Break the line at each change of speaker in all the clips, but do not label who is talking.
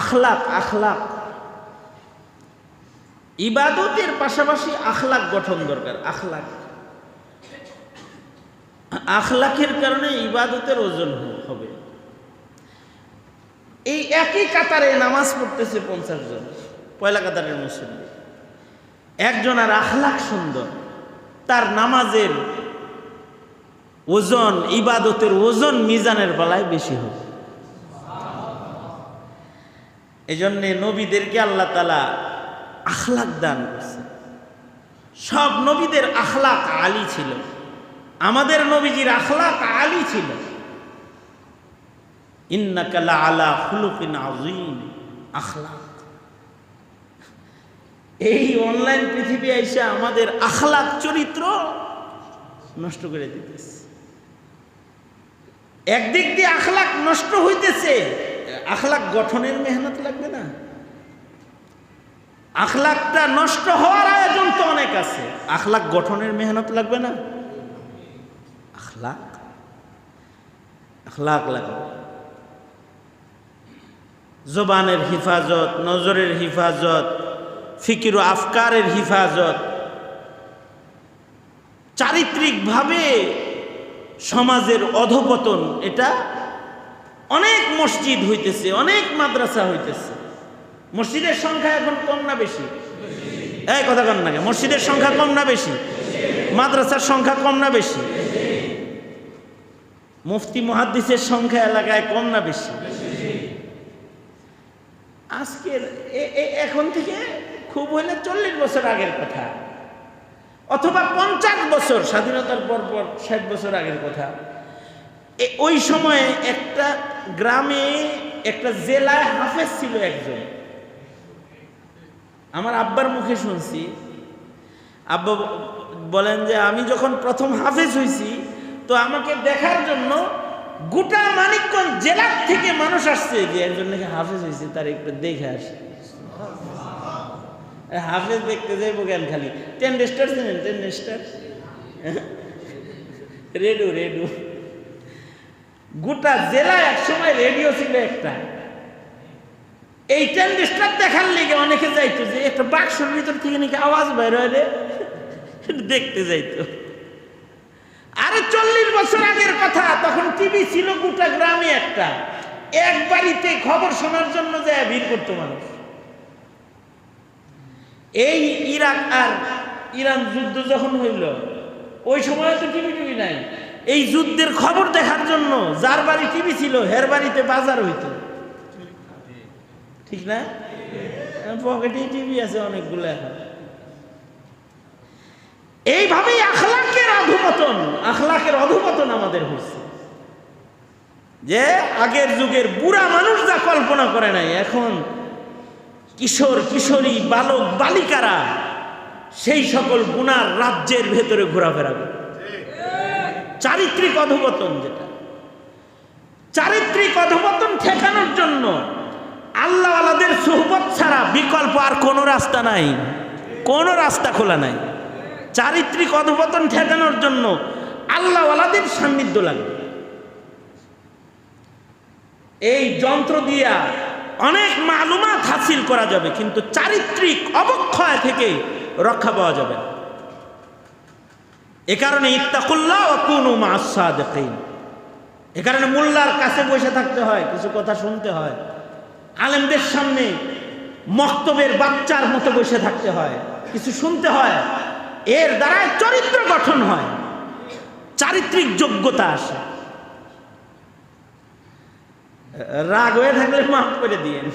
আখলাক আখলাক। ইবাদতের পাশাপাশি আখলাক গঠন দরকার, আখলাক। আখলাকের কারণে ইবাদতের ওজন হবে। এই একই কাতারে নামাজ পড়তেছে পঞ্চাশ জন, পয়লা কাতারের মুসলিম একজন আর আখলাক সুন্দর, তার নামাজের ওজন, ইবাদতের ওজন মিজানের বেলায় বেশি হবে। এই জন্যে নবীদেরকে আল্লাহ তালা আখলাক দান করছে। সব নবীদের আখলাক আলী ছিল। আমাদের নবীজির আখলাক আলী ছিল। ইন্নাকালা আলা খুলুকিন আজিম আখলাক। এই অনলাইন পৃথিবী এসে আমাদের আখলাক চরিত্র নষ্ট করে দিতেছে। একদিক দিয়ে আখলাক নষ্ট হইতেছে আখলাক গঠনের মেহনত লাগবে না। আখলাকটা নষ্ট হওয়ার আয়োজন তো অনেক আছে। আখলাক গঠনের মেহনত লাগবে না। আখলাক? আখলাক লাগবে। জবানের হিফাজত, নজরের হিফাজত, ফিকির আফকারের হিফাজত। চারিত্রিকভাবে সমাজের অধপতন, এটা অনেক মসজিদ হইতেছে, অনেক মাদ্রাসা হইতেছে। মসজিদের সংখ্যা এখন কম না বেশি? এই কথা কন না মসজিদের সংখ্যা কম না বেশি? মাদ্রাসার সংখ্যা কম না বেশি? মুফতি মহাদ্দিসের সংখ্যা এলাকায় কম না বেশি? আজকের এখন থেকে খুব হলে চল্লিশ বছর আগের কথা। অথবা পঞ্চাশ বছর, স্বাধীনতার পর পর ষাট বছর আগের কথা। ওই সময়ে একটা গ্রামে একটা জেলায় হাফেজ ছিল একজন। আমার আব্বার মুখে শুনছি। আব্বা বলেন যে, আমি যখন প্রথম হাফেজ হয়েছি তো আমাকে দেখার জন্য গোটা মানিকগঞ্জ জেলার থেকে মানুষ আসছে যে, একজন নাকি হাফেজ হয়েছে তার একটু দেখে আসে। হাফেজ দেখতে যাইবো জ্ঞান খালি? টেন স্টার চেনেন টেন রেডু রেডু। গোটা জেলায় এক সময় রেডিও ছিল একটা। এই টেন দেখার লেগে অনেকে যাইতো যে, একটা বাক্সর ভিতর থেকে নাকি আওয়াজ বের হয় রে। দেখতে যাইতো। আরে চল্লিশ বছর আগের কথা, তখন টিভি ছিল গোটা গ্রামে একটা। এক বাড়িতে খবর শোনার জন্য যায় ভিড় করতো মানুষ। এই ইরাক আর ইরান যুদ্ধ যখন হইল, ওই সময় তো টিভি টিভি নাই। এই যুদ্ধের খবর দেখার জন্য যার বাড়ি টিভি ছিল, হের বাড়িতে বাজার হইতো। ঠিক না? পকেটেই টিভি আছে অনেকগুলো এখন। এইভাবেই আখলাকের অধপতন আখলাকের অধপতন আমাদের হচ্ছে যে আগের যুগের বুড়া মানুষ যা কল্পনা করে নাই, এখন কিশোর, কিশোরী, বালক, বালিকারা সেই সকল গুণার রাজ্যের ভেতরে ঘোরাফেরা করে চারিত্রিক অধপতন যেটা। চারিত্রিক অধপতন ঠেকানোর জন্য আল্লাহওয়ালাদের সোহবত ছাড়া বিকল্প আর কোনো রাস্তা নাই, কোনো রাস্তা খোলা নাই। চারিত্রিক অধপতন ঠেকানোর জন্য আল্লাহওয়ালাদের সান্নিধ্য লাগবে এই যন্ত্র দিয়া অনেক মালুমাত হাসিল করা যাবে, কিন্তু চারিত্রিক অবক্ষয় থেকে রক্ষা পাওয়া যাবে না। এ কারণে ইত্তাকুল্লাহ ও কুনু এ কারণে মোল্লার কাছে বসে থাকতে হয়, কিছু কথা শুনতে হয়। আলেমদের সামনে মক্তবের বাচ্চার মতো বসে থাকতে হয়, কিছু শুনতে হয়। এর দ্বারা চরিত্র গঠন হয়, চারিত্রিক যোগ্যতা আসে। রাগ হয়ে থাকলে মাফ করে দিয়েন।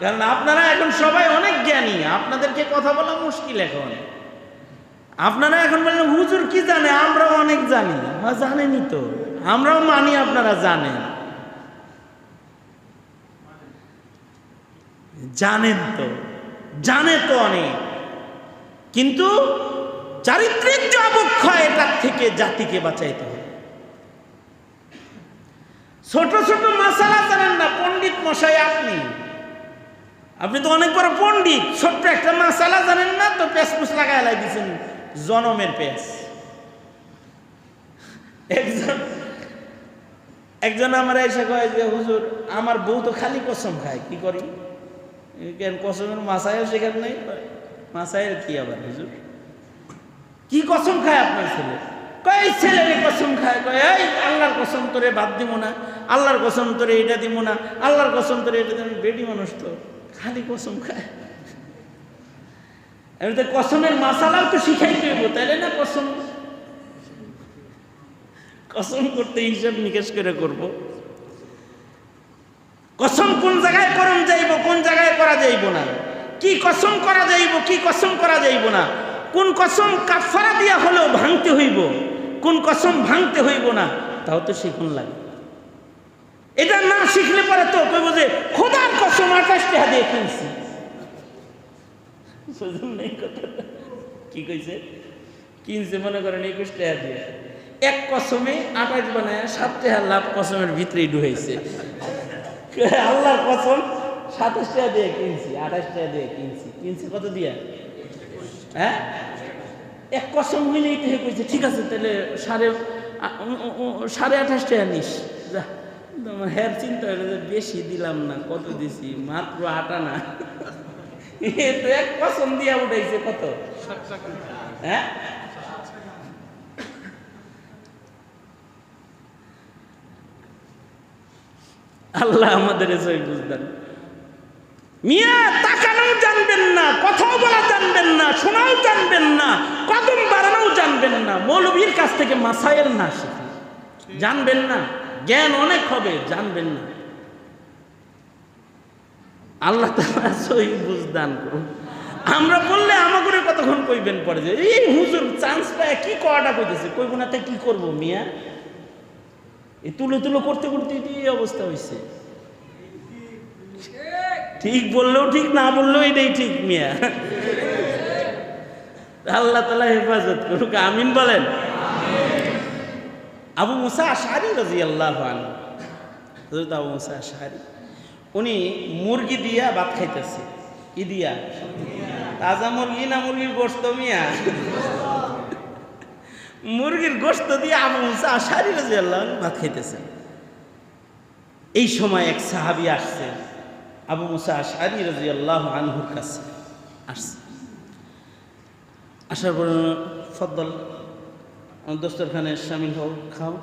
কারণ আপনারা এখন সবাই অনেক জ্ঞানী, আপনাদেরকে কথা বলা মুশকিল এখন। আপনারা এখন বলেন হুজুর কি জানে? আমরাও অনেক জানি। জানেনই তো। আমরাও মানি আপনারা জানেন। জানেন তো। জানে তো অনেক। কিন্তু চারিত্রিক যে অবক্ষয়, এটার থেকে জাতিকে বাঁচাইতে হবে। ছোট ছোট মশালা জানেন না, পণ্ডিত মশাই আপনি। আপনি তো অনেক বড় পণ্ডিত, ছোট্ট একটা মশালা জানেন না, তো পেসপুস লাগাই লাই দিচ্ছেন জনমের পেস একজন একজন আমার এসে কয় যে, হুজুর, আমার বউ তো খালি কসম খায়, কি করি? কেন, কসমের মাসায় সেখানে নেই? মাসায় কি আবার, হুজুর? কি কসম খায় আপনার ছেলে? কয় ছেলের কসম খায়। কয়, এই আল্লাহর কসম তোরে বাদ দিব না, আল্লাহর কসম তোরে এটা দিব না, আল্লাহর কসম তোরে এটা দিব। বেডি মানুষ তো, খালি কসম খায়। আমি তো কসমের মাসালাও তো শিখাইতে হইব, তাইলে না কসম? কসম করতে হিসাব নিকেশ করে করব। কসম কোন জায়গায় করণ যাইব, কোন জায়গায় করা যাইব না? কি কসম করা যাইব, কি কসম করা যাইব না? কোন কসম কাফারা দিয়া হলেও ভাঙতে হইব, কোন কসম ভাঙতে হইব না, তাও তো শিখুন লাগে। এটা না শিখলে পরে তো কইব যে, খোদার কসম আকাশ টাকা দিয়ে কিনছি না এই কথাটা? কি কইছে? কিনছে মনে করেন একুশ টাকা দিয়ে। এক কসমে আঠাশ বানায় সাত টাকা লাভ কসমের ভিতরেই ঢুকাইছে। আল্লাহর কসম, সাতাশ টাকা দিয়ে কিনছি, আঠাশ টাকা দিয়ে কিনছি। কিনছি কত দিয়া? হ্যাঁ? এক কসম হইলেই তো কইছে, ঠিক আছে, তাহলে সাড়ে সাড়ে আঠাশ টাকা নিস। যা হ্যার চিন্তা হলো বেশি দিলাম না, কত দিছি? মাত্র আটা না। হ্যাঁ? আল্লাহ আমাদের বুঝতেন মিয়া, তাকানোও জানবেন না, কথাও বলা জানবেন না, শোনাও জানবেন না, কদম বাড়ানোও জানবেন না। মৌলবীর কাছ থেকে মাসাইল না জানবেন না, জ্ঞান অনেক হবে, জানবেন না। আল্লাহ তাআলা সহি বুঝদান করুন। আমরা বললে আমাকে কতক্ষণ কইবেন পরে যে, এই হুজুর চান্স পায়, কি করাটা কইতেছে? কইব না, তা কি করব মিয়া? এই তুলো তুলো করতে করতে এই অবস্থা হয়েছে ঠিক বললেও ঠিক, না বললেও এটাই ঠিক মিয়া। আল্লাহ তালা হেফাজত করুক, আমিন বলেন। আবু মুসা আশারি রাজি আল্লাহ আবু মুসা আশারি উনি মুরগি দিয়া ভাত খাইতেছে। কি দিয়া। তাজা মুরগি না মুরগির গোস্ত মিয়া? মুরগির গোস্ত দিয়ে আবু মুসা আশারি রাজি আল্লাহ ভাত খাইতেছেন। এই সময় এক সাহাবি আসছেন আবু মুসা আশারি রাজি আল্লাহ আনহুর কাছে আসছে। আসার পর ফদ্দল দোস্তরখানে সামিল হও, খাও।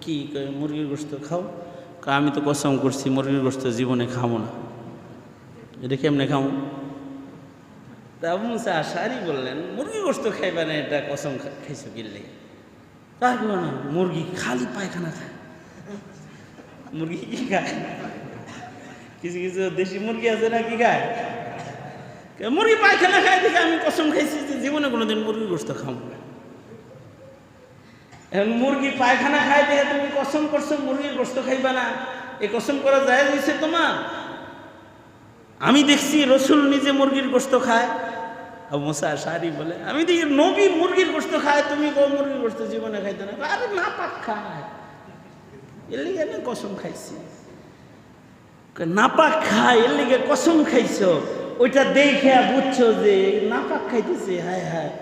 কি মুরগির গোস্ত খাও। আমি তো কসম করছি মুরগির গোস্ত জীবনে খাব না। এটা কেমনে খাব তা আশারি বললেন মুরগি গোস্ত খাইবা না, এটা কসম খাইছো কিনলে তার মানে মুরগি খালি পায়খানা খায়। মুরগি কি খায়? কিছু কিছু দেশি মুরগি আছে না কি খায়? মুরগি পায়খানা খায় দেখে আমি কসম খাইছি জীবনে কোনোদিন মুরগি গোস্ত খাব না। এখন মুরগি পায়খানা খায় দেখে তুমি কসম করছ, মুরগির গোস্ত খাইবা না। এ কসম করা যায় হয়েছে তোমার? আমি দেখছি রসুল নিজে মুরগির গোস্ত খায়। মোসা সারি বলে, আমি দেখি নবী মুরগির গোস্ত খায়, তুমি গো মুরগির গোস্ত জীবনে খাইতে না? আরে না পাক খায়। এর লিগে আমি কসম খাইছি। নাপাক খায়, এর লিগে কসম খাইছো। ওইটা দেখে বুঝছ যে নাপাক খাইতেছে, হায় হায়।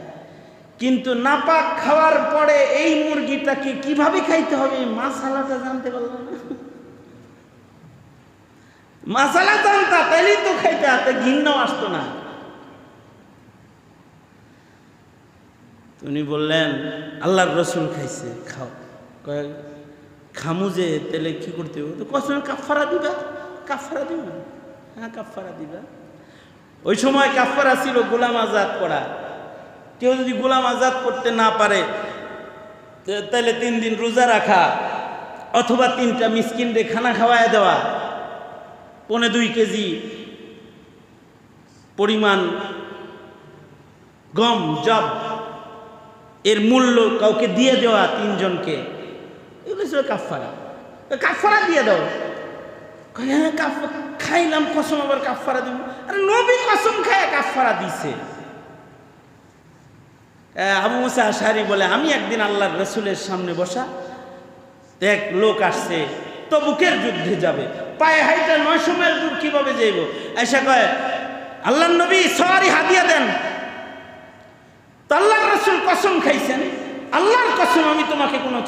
কিন্তু নাপাক খাওয়ার পরে এই মুরগিটাকে কীভাবে খাইতে হবে? মাসালাটা জানতে পারল না। মাসালা জানতা, তাইলেই তো খাইতে হাতে ঘিন্ন আসতো না। উনি বললেন, আল্লাহর রসুল খাইছে, খাও। কয়, খামু যে তাহলে কি করতে হবে? তো কষ্ট কাফারা দিবা? কাফারা দিবা হ্যাঁ কাফারা দিবা। ওই সময় কাফারা ছিল গোলাম আজাদ করা কেউ যদি গোলাম আজাদ করতে না পারে তাহলে তিন দিন রোজা রাখা, অথবা তিনটা মিসকিনরে খানা খাওয়ায় দেওয়া, পনে দুই কেজি পরিমাণ গম, জব, এর মূল্য কাউকে দিয়ে দেওয়া তিনজনকে, এগুলো ছিল কাফারা কাফারা দিয়ে দাও। হ্যাঁ কাফ- খাইলাম, কসম আবার কাফারা দিব। আরে নবী কসম খায় কাফারা দিছে। আবু মুসা আশারি বলে, আমি একদিন আল্লাহর রসুলের সামনে বসা এক লোক আসছে তবুকের যুদ্ধে যাবে, পায়ে হাইটা নয়শো মাইল দূর কীভাবে যাইব? এসে কয় আল্লাহ নবী সরি হাদিয়া দেন। তো আল্লাহর রসুল কসম খাইছেন, আল্লাহর কসম আমি তোমাকে কোনো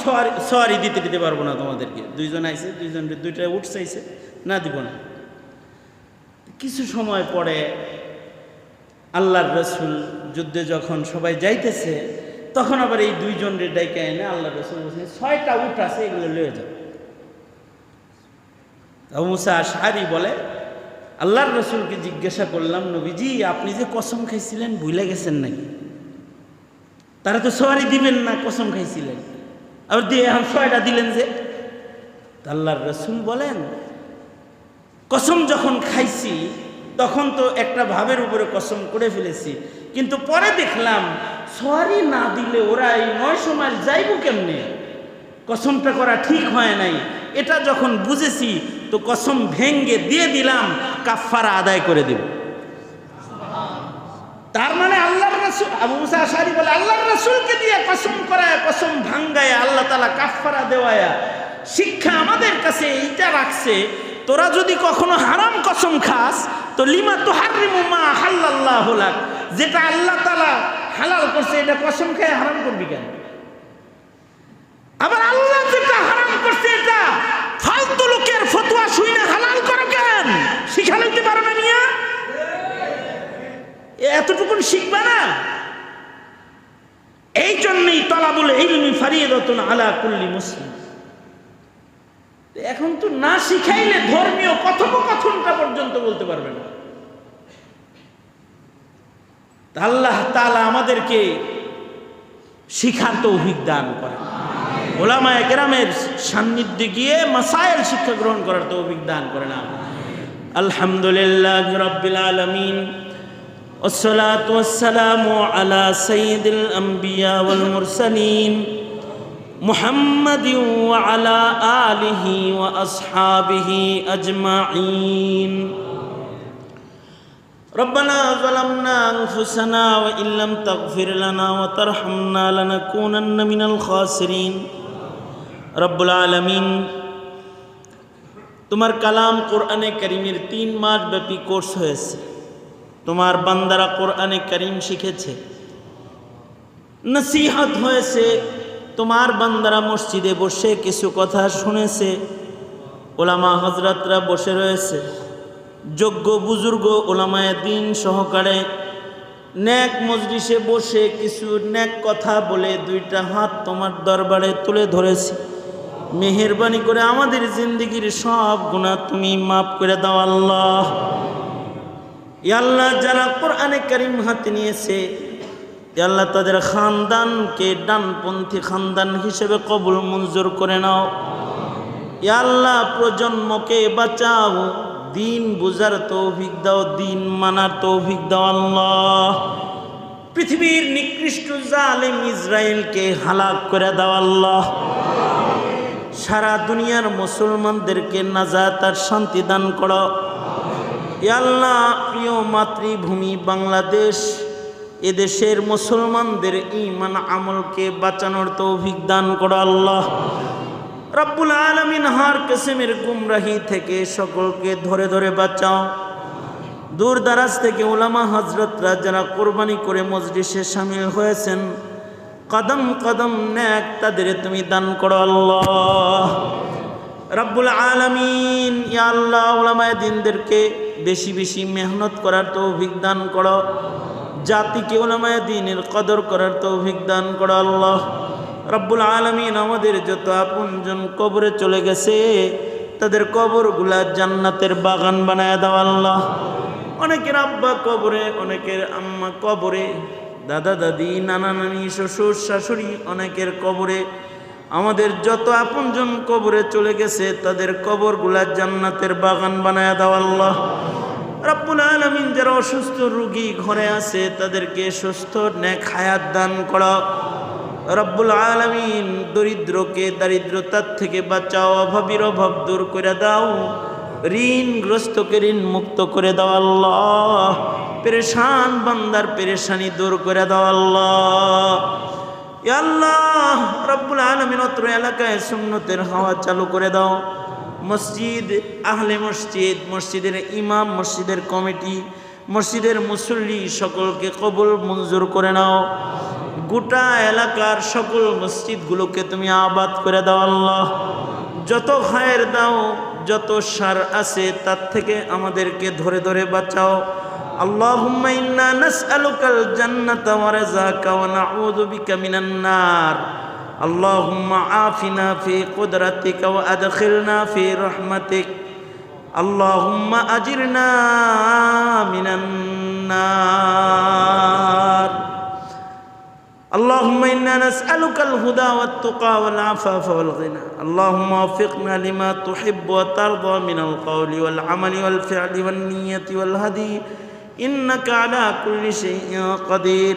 ছোয়ারি দিতে দিতে পারব না তোমাদেরকে। দুইজন আইছে, দুইজন দুইটা উঠ চাইছে, না দিব না। কিছু সময় পরে আল্লাহর রসুল যুদ্ধে যখন সবাই যাইতেছে, তখন আবার এই দুইজন রে ডাইকে এনে আল্লাহ রসুল বলছেন ছয়টা উঠ আছে, এগুলো লয়ে যাও। মুসা বলে, আল্লাহর রসুলকে জিজ্ঞাসা করলাম, নবীজি, আপনি যে কসম খাইছিলেন, ভুলে গেছেন নাকি? তারা তো সবারই দিবেন না, কসম খাইছিলেন। আবার দিয়ে এখন ছয়টা দিলেন যে? আল্লাহর রসুল বলেন, কসম যখন খাইছি তখন তো একটা ভাবের উপরে কসম করে ফেলেছি। কিন্তু পরে দেখলাম সরি না দিলে ওরা এই নয়শো মাইল যাইব কেমনে? কসমটা করা ঠিক হয় নাই। এটা যখন বুঝেছি, তো কসম ভেঙ্গে দিয়ে দিলাম কাফারা আদায় করে দেব। তার মানে আল্লাহর রাসূল, আবু মুসা আশারি বলে, আল্লাহর রাসূলকে দিয়ে কসম করায়, কসম ভাঙ্গায়, আল্লাহ তালা কাফারা দেওয়ায়া শিক্ষা আমাদের কাছে এইটা রাখছে, তোরা যদি কখনো হারাম কসম খাস তো লিমা তো হারিমু মা হাল্লাল্লাহু লাক? যেটা আল্লাহ তালা হালাল করছে, এটা কসম খেয়ে হারাম করবি কেন? আবার আল্লাহ যেটা হারাম করছে, এটা ফালতু লোকের ফতোয়া শুনে হালাল করো কেন? শিখা লইতে পারো না মিয়া? এতটুকুন শিখবা না? এই জন্যই তলাবুল ইলমি ফারিয়াদাতুন আলা কুল্লি মুসলিম। এখন তো না শিখাইলে ধর্মীয় কথোপকথনটা পর্যন্ত বলতে পারবে না তা আল্লাহ তাআলা আমাদেরকে শিখার তৌফিক দান করেন ওলামায় কেরামের সান্নিধ্যে গিয়ে মাসাইল শিক্ষা গ্রহণ করার তৌফিক দান করেন আলহামদুলিল্লাহ রব্বিল আলমিন والصلاة والسلام على سيد الأنبياء والمرسلين محمد وعلى آله وأصحابه أجمعين ربنا ظلمنا أنفسنا وإن لم تغفر لنا وترحمنا لنكونن من الخاسرين رب العالمين তোমার কালাম কোরআনে করিমের তিন মাস ব্যাপী কোর্স হয়েছে তোমার বান্দারা কোরআনে করিম শিখেছে নসিহত হয়েছে তোমার বান্দারা মসজিদে বসে কিছু কথা শুনেছে। ওলামা হজরতরা বসে রয়েছে। যোগ্য বুজুর্গ ওলামায় দিন সহকারে ন্যাক মজলিসে বসে কিছু ন্যাক কথা বলে দুইটা হাত তোমার দরবারে তুলে ধরেছি। মেহরবানি করে আমাদের জিন্দগির সব গুণা তুমি মাফ করে দাও আল্লাহ। আল্লাহ, যারা কোরআনে করিম হাতে নিয়েছে আল্লাহ তাদের খানদানকে ডানপন্থী খানদান হিসেবে কবুল মঞ্জুর করে নাও। আল্লাহ প্রজন্মকে বাঁচাও, দিন বুঝার তৌফিক দাও, দিন মানার তৌফিক দাও আল্লাহ। পৃথিবীর নিকৃষ্ট জালেম ইসরায়েলকে হালাক করে দাও আল্লাহ। সারা দুনিয়ার মুসলমানদেরকে নাজাত আর শান্তি দান করো। আল্লাহ প্রিয় মাতৃভূমি বাংলাদেশ এদেশের মুসলমানদের ইমান আমলকে বাঁচানোর তৌফিক দান করো আল্লাহ। রব্বুল আলমিন হার কেসেমের গুমরাহি থেকে সকলকে ধরে ধরে বাঁচাও। দূর দারাজ থেকে ওলামা হজরতরা যারা কোরবানি করে মজলিসে সামিল হয়েছেন, কদম কদম ন্যাক তাদের তুমি দান করো আল্লাহ। রব্বুল আলমিন, ইয়া আল্লাহ ওলামায় দিনদেরকে বেশি বেশি মেহনত করার তৌফিক দান করো। জাতিকে ওলামায় দিনের কদর করার তৌফিক দান করো আল্লাহ। রব্বুল আলমিন আমাদের যত আপনজন কবরে চলে গেছে, তাদের কবরগুলা জান্নাতের বাগান বানায় দাও আল্লাহ। অনেকের আব্বা কবরে, অনেকের আম্মা কবরে, দাদা দাদি, নানা নানি, শ্বশুর শাশুড়ি অনেকের কবরে। আমাদের যত আপনজন কবরে চলে গেছে, তাদের কবরগুলা জান্নাতের বাগান বানায় দাও আল্লাহ। রব্বুল আলমিন যারা অসুস্থ রুগী ঘরে আছে, তাদেরকে সুস্থ ন্যাক হায়াত দান করা। রব্বুল আলমিন দরিদ্রকে দারিদ্রতার থেকে বাঁচাও, অভাবীর অভাব দূর করে দাও। ঋণগ্রস্তকে ঋণ মুক্ত করে দাও আল্লাহ। পেরেশান বান্দার পেরেশানি দূর করে দাও আল্লাহ। আল্লাহ, রব্বুল আলমিন অত্র এলাকায় সুন্নতের হাওয়া চালু করে দাও। মসজিদ আহলে মসজিদ মসজিদের ইমাম মসজিদের কমিটি মসজিদের মুসল্লি সকলকে কবুল মঞ্জুর করে নাও গোটা এলাকার সকল মসজিদগুলোকে তুমি আবাদ করে দাও আল্লাহ যত খায়ের দাও যত সার আছে তার থেকে আমাদেরকে ধরে ধরে বাঁচাও اللهم إنا نسألك الجنة ورزاك ونعوذ بك من النار اللهم عافنا في قدرتك وأدخلنا في رحمتك. اللهم أجرنا من النار. اللهم إنا نسألك الهدى والتقى والعفاف والغنى. اللهم وفقنا لما تحب وترضى من القول والعمل والفعل والنية والهدي. إنك على كل شيء قدير.